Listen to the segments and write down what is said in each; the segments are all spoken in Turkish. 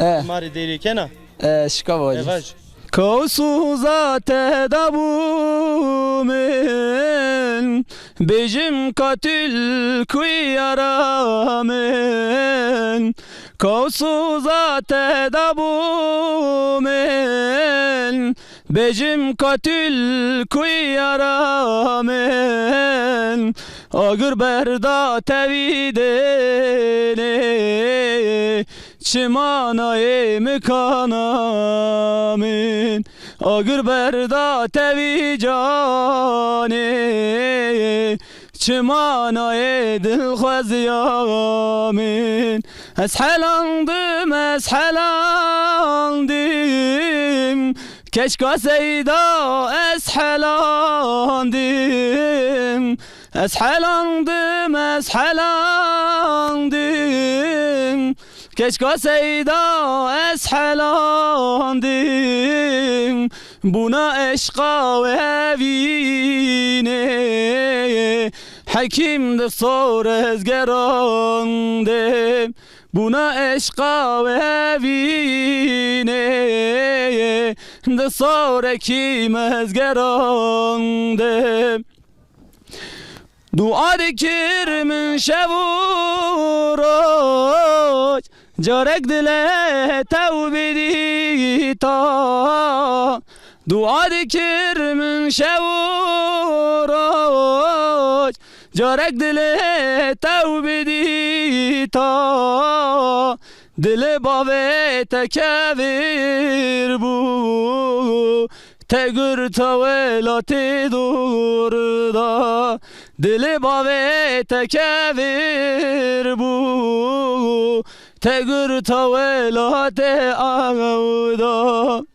Eh, Mari deri kena. eh, şikava Evaj. Kavsuza tedabumen Bejim katil kuyaramen Kavsuza tedabumen Bejim katil kuyaramen Agır berda tevidene Çimana mekanamin Agır berda tevi cane Çimana dil xweziyamin Ez helandım ez helandım Keşka seyda ez helandım Ez helandım ez helandım Keşka seyda ez helandım Buna eşka ve evine. Hekimdir sor ezgerandım Buna eşka ve evine. De sor hekim ezgerandım. Dua dikir min şevuroç Carek dile tevbe dita Dua dikir min şevuroç Carek dile tevbe dita Dile bave tekevir bu. Tegür tavelati durda. Dili bave tekevir bu tegur tavela te ağudo.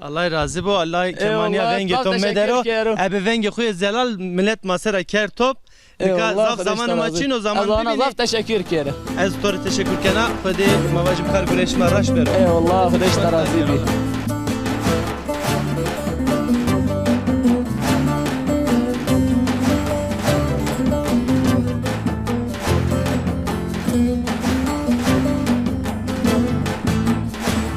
Allah razı bu Allah kemaniya venge to medero. Ebe venge xuye zelal millet masera ker top. Eyvallah. Zaf zamanı maçın o zaman. Allah'ına zaf teşekkür kere. Ez tori teşekkür kena. Fadi mavacım kar güreşme raş ver. Eyvallah. Fadi işte razı bir.